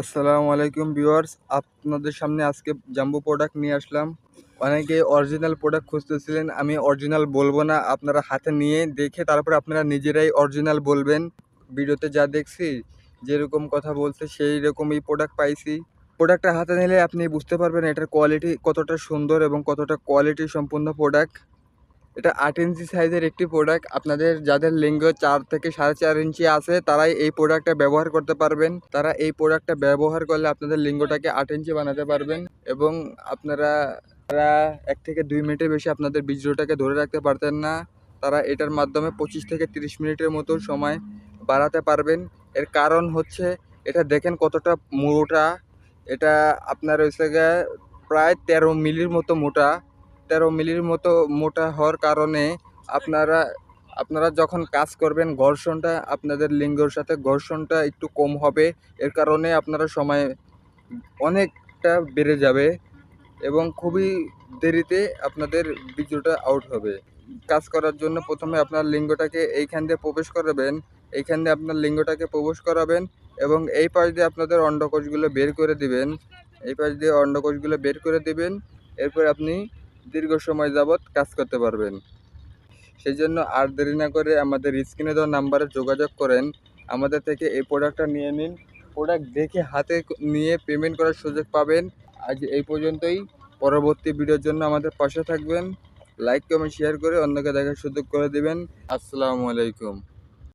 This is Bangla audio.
আসসালামু আলাইকুম ভিউয়ার্স, আপনাদের সামনে আজকে জাম্বু প্রোডাক্ট নিয়ে আসলাম। অনেকে অরিজিনাল প্রোডাক্ট খুঁজতেছিলেন, আমি অরিজিনাল বলব না, আপনারা হাতে নিয়ে দেখে তারপরে আপনারা নিজেরাই অরিজিনাল বলবেন। ভিডিওতে যা দেখছি, যেরকম কথা বলছে, সেই রকমই প্রোডাক্ট পাইছি। প্রোডাক্টটা হাতে নিলে আপনি বুঝতে পারবেন এটার কোয়ালিটি কতটা সুন্দর এবং কতটা কোয়ালিটি সম্পূর্ণ প্রোডাক্ট এটা আট ইঞ্চি সাইজের একটি প্রোডাক্ট আপনাদের যাদের লিঙ্গ চার থেকে সাড়ে চার ইঞ্চি আছে, তারাই এই প্রোডাক্টটা ব্যবহার করতে পারবেন। তারা এই প্রোডাক্টটা ব্যবহার করলে আপনাদের লিঙ্গটাকে আট ইঞ্চি বানাতে পারবেন এবং আপনারা, তারা এক থেকে দুই মিনিটের বেশি আপনাদের বীর্যটাকে ধরে রাখতে পারতেন না। তারা এটার মাধ্যমে পঁচিশ থেকে তিরিশ মিনিটের মতো সময় বাড়াতে পারবেন। এর কারণ হচ্ছে, এটা দেখেন কতটা মোটা। এটা আপনার হচ্ছে প্রায় তেরো মিলির মতো মোটা। তেরো মিলির মতো মোটা হওয়ার কারণে আপনারা আপনারা যখন কাজ করবেন, ঘর্ষণটা আপনাদের লিঙ্গর সাথে, ঘর্ষণটা একটু কম হবে। এর কারণে আপনারা সময় অনেকটা বেড়ে যাবে এবং খুবই দেরিতে আপনাদের বীর্যটা আউট হবে। কাজ করার জন্য প্রথমে আপনার লিঙ্গটাকে এইখান দিয়ে প্রবেশ করাবেন, এইখান দিয়ে আপনার লিঙ্গটাকে প্রবেশ করাবেন এবং এই পাশ দিয়ে আপনাদের অন্ডকোষগুলো বের করে দিবেন। এই পাশ দিয়ে অন্ডকোষগুলো বের করে দিবেন। এরপর আপনি দীর্ঘ সময় যাবৎ কাজ করতে পারবেন। সেই জন্য আর দেরি না করে আমাদের স্ক্রিনে দেওয়া নাম্বারে যোগাযোগ করেন। আমাদের থেকে এই প্রোডাক্টটা নিয়ে নিন। প্রোডাক্ট দেখে হাতে নিয়ে পেমেন্ট করার সুযোগ পাবেন। আজ এই পর্যন্তই। পরবর্তী ভিডিওর জন্য আমাদের পাশে থাকবেন। লাইক কমেন্ট শেয়ার করে অন্যকে দেখার সুযোগ করে দেবেন। আসসালামু আলাইকুম।